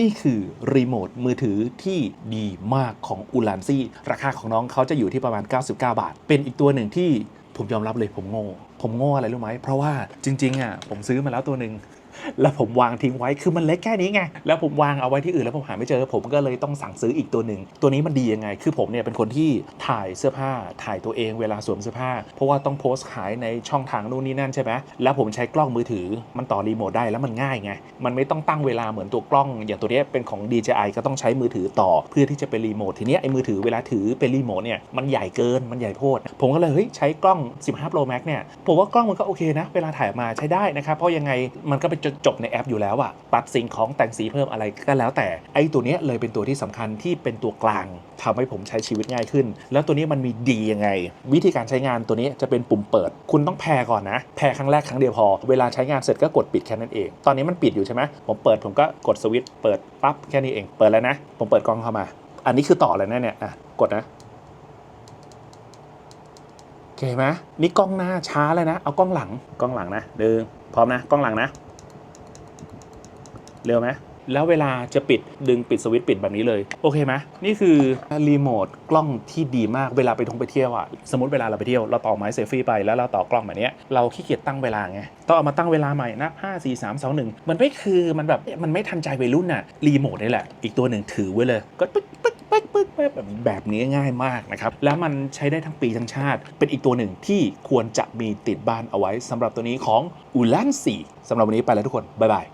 นี่คือรีโมทมือถือที่ดีมากของอูลานซี่ราคาของน้องเขาจะอยู่ที่ประมาณ 99 บาท เป็นอีกตัวหนึ่งที่ผมยอมรับเลยผมโง่ ผมโง่อะไรรู้ไหม เพราะว่าจริงๆอะผมซื้อมาแล้วตัวหนึ่ง แล้วผมวางทิ้งไว้คือมันเล็กแค่นี้ไงแล้วผมวางเอาไว้ที่อื่นแล้วผมหาไม่เจอ ผมก็เลยต้องสั่งซื้ออีกตัวหนึ่งตัวนี้มันดียังไง คือผมเนี่ยเป็นคนที่ถ่ายเสื้อผ้าถ่ายตัวเองเวลาสวมเสื้อผ้า เพราะว่าต้องโพสต์ขายในช่องทางนู่นนี่นั่นใช่ไหมแล้วผมใช้กล้องมือถือมันต่อรีโมทได้แล้วมันง่ายไงมันไม่ต้องตั้งเวลาเหมือนตัวกล้อง อย่างตัวนี้เป็นของ DJI ก็ต้องใช้มือถือต่อ เพื่อที่จะเป็นรีโมททีนี้ไอ้มือถือเวลาถือเป็นรีโมทเนี่ยมันใหญ่เกินมันใหญ่โพดผมก็เลยเฮ้ยใช้กล้อง 15 Pro Max เนี่ยผมว่ากล้องมันก็โอเคนะ เวลาถ่ายมาใช้ได้นะครับเพราะยังไงมันก็ไปจบในแอปอยู่แล้วอะตัดสิ่งของแต่งสีเพิ่มอะไรก็แล้วแต่ไอ้ตัวนี้เลยเป็นตัวที่สำคัญที่เป็นตัวกลางทำให้ผมใช้ชีวิตง่ายขึ้น แล้วตัวนี้มันมีดียังไง วิธีการใช้งานตัวนี้จะเป็นปุ่มเปิด คุณต้องแพรก่อนนะ แพรครั้งแรกครั้งเดียวพอ เวลาใช้งานเสร็จก็กดปิดแค่นั้นเอง ตอนนี้มันปิดอยู่ใช่ไหมผมเปิดผมก็กดสวิตช์เปิดปั๊บแค่นี้เอง เปิดแล้วนะ ผมเปิดกล้องเข้ามา อันนี้คือต่อเลยนะเนี่ยอะกดนะโอเคไหมนี่กล้องหน้าช้าเลยนะ เอากล้องหลังกล้องหลังนะดึงพร้อมนะกล้องหลังนะ เร็วไหมแล้วเวลาจะปิดดึงปิดสวิตช์ปิดแบบนี้เลย โอเคไหมนี่คือรีโมทกล้องที่ดีมากเวลาไปท่องไปเที่ยวอะสมมติเวลาเราไปเที่ยวเราต่อไม้เซลฟี่ไปแล้วเราต่อกล้องแบบนี้เราขี้เกียจตั้งเวลาไงต้องเอามาตั้งเวลาใหม่นะ5 4 3 2 1มันไม่คือมันแบบมันไม่ทันใจวัยรุ่นอะรีโมทนี่แหละ อีกตัวหนึ่งถือไว้เลยก็ปึ๊กปึ๊กปึ๊กปึ๊กแบบแบบนี้ง่ายมากนะครับ แล้วมันใช้ได้ทั้งปีทั้งชาติ เป็นอีกตัวหนึ่งที่ควรจะมีติดบ้านเอาไว้สำหรับตัวนี้ของอูลันสีสำหรับวันนี้ไปแล้วทุกคนบ๊ายบาย